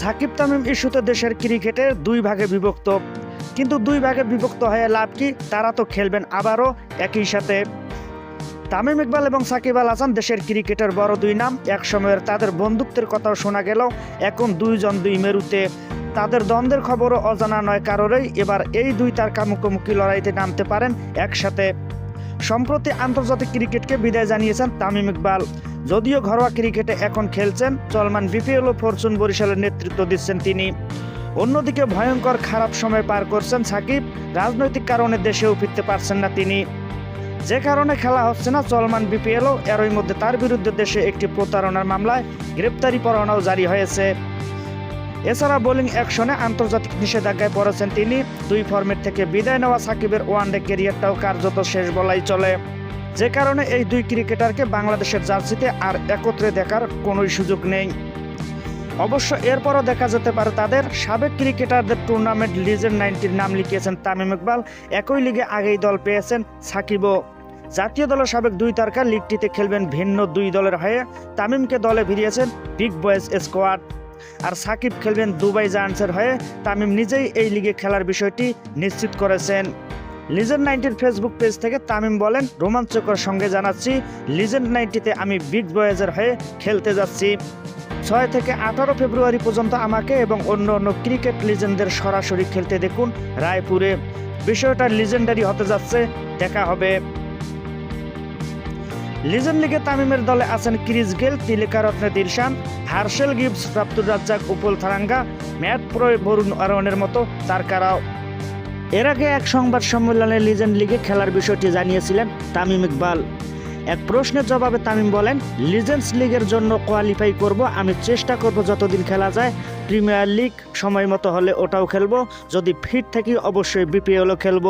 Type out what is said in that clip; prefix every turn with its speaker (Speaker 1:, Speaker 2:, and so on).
Speaker 1: সাকিব তামিম ইস্যুতে দেশের ক্রিকেটে দুই ভাগে বিভক্ত। কিন্তু দুই ভাগে বিভক্ত হয়ে লাভ কি? তারা তো খেলবেন আবারও একই সাথে। তামিম ইকবাল এবং সাকিব আল হাসান দেশের ক্রিকেটের বড় দুই নাম। এক সময়ের তাদের বন্ধুত্বের কথাও শোনা গেল। এখন দুইজন দুই মেরুতে। তাদের দ্বন্দ্বের খবরও অজানা নয় কারোরই। এবার এই দুই তারকা মুখোমুখি লড়াইতে নামতে পারেন একসাথে। সম্প্রতি আন্তর্জাতিক ক্রিকেটকে বিদায় জানিয়েছেন তামিম ইকবাল। যদিও ঘরোয়া ক্রিকেটে এখন খেলছেন, চলমান বিপিএল ও ফরচুন বরিশালের নেতৃত্ব দিচ্ছেন তিনি। অন্যদিকে ভয়ঙ্কর খারাপ সময় পার করছেন সাকিব, রাজনৈতিক কারণে দেশেও ফিরতে পারছেন না তিনি। যে কারণে খেলা হচ্ছে না, চলমান বিপিএলও এরই মধ্যে তার বিরুদ্ধে দেশে একটি প্রতারণার মামলায় গ্রেপ্তারি পরোয়ানাও জারি হয়েছে। এছাড়া বোলিং অ্যাকশনে আন্তর্জাতিক নিষেধাজ্ঞায় পড়েছেন তিনি। দুই ফর্মেট থেকে বিদায় নেওয়া সাকিবের ওয়ানডে ক্যারিয়ারটাও কার্যত শেষ বলাই চলে। যে কারণে এই দুই ক্রিকেটারকে বাংলাদেশের জার্সিতে আর একত্রে দেখার কোনো সুযোগ নেই। অবশ্য এরপরও দেখা যেতে পারে তাদের সাবেক ক্রিকেটারদের টুর্নামেন্ট লিজেন্ড নাইনটির নাম লিখিয়েছেন তামিম ইকবাল। একই লিগে আগেই দল পেয়েছেন সাকিবও। জাতীয় দলের সাবেক দুই তারকা লিগটিতে খেলবেন ভিন্ন দুই দলের হয়ে। তামিমকে দলে ভিড়িয়েছেন বিগ বয়েজ স্কোয়াড। আর সাকিব খেলবেন দুবাই জায়ান্টসের হয়ে। তামিম নিজেই এই লিগে খেলার বিষয়টি নিশ্চিত করেছেন। লিজেন্ড নাইনটির ফেসবুক পেজ থেকে তামিম বলেন, রোমাঞ্চকর সঙ্গে জানাচ্ছি লিজেন্ড নাইনটিতে আমি বিগ বয়েজের হয়ে খেলতে যাচ্ছি। ছয় থেকে আঠারো ফেব্রুয়ারি পর্যন্ত আমাকে এবং অন্য অন্য ক্রিকেট লিজেন্ডদের সরাসরি খেলতে দেখুন রায়পুরে। বিষয়টা লিজেন্ডারি হতে যাচ্ছে, দেখা হবে। লিজেন্ড লিগে তামিমের দলে আছেন Chris Gayle, Tillakaratne Dilshan, Herschelle Gibbs Abdur Razzak Upul Tharanga, Matt Prior, Varun আরোহণের মতো, তারকারাও। এর আগে এক সংবাদ সম্মেলনে লিজেন্ড লিগে খেলার বিষয়টি জানিয়েছিলেন তামিম ইকবাল। এক প্রশ্নের জবাবে তামিম বলেন, লিজেন্ডস লিগের জন্য কোয়ালিফাই করব, আমি চেষ্টা করব যতদিন খেলা যায়। প্রিমিয়ার লিগ সময় মতো হলে ওটাও খেলব, যদি ফিট থাকি অবশ্যই বিপিএলও খেলব।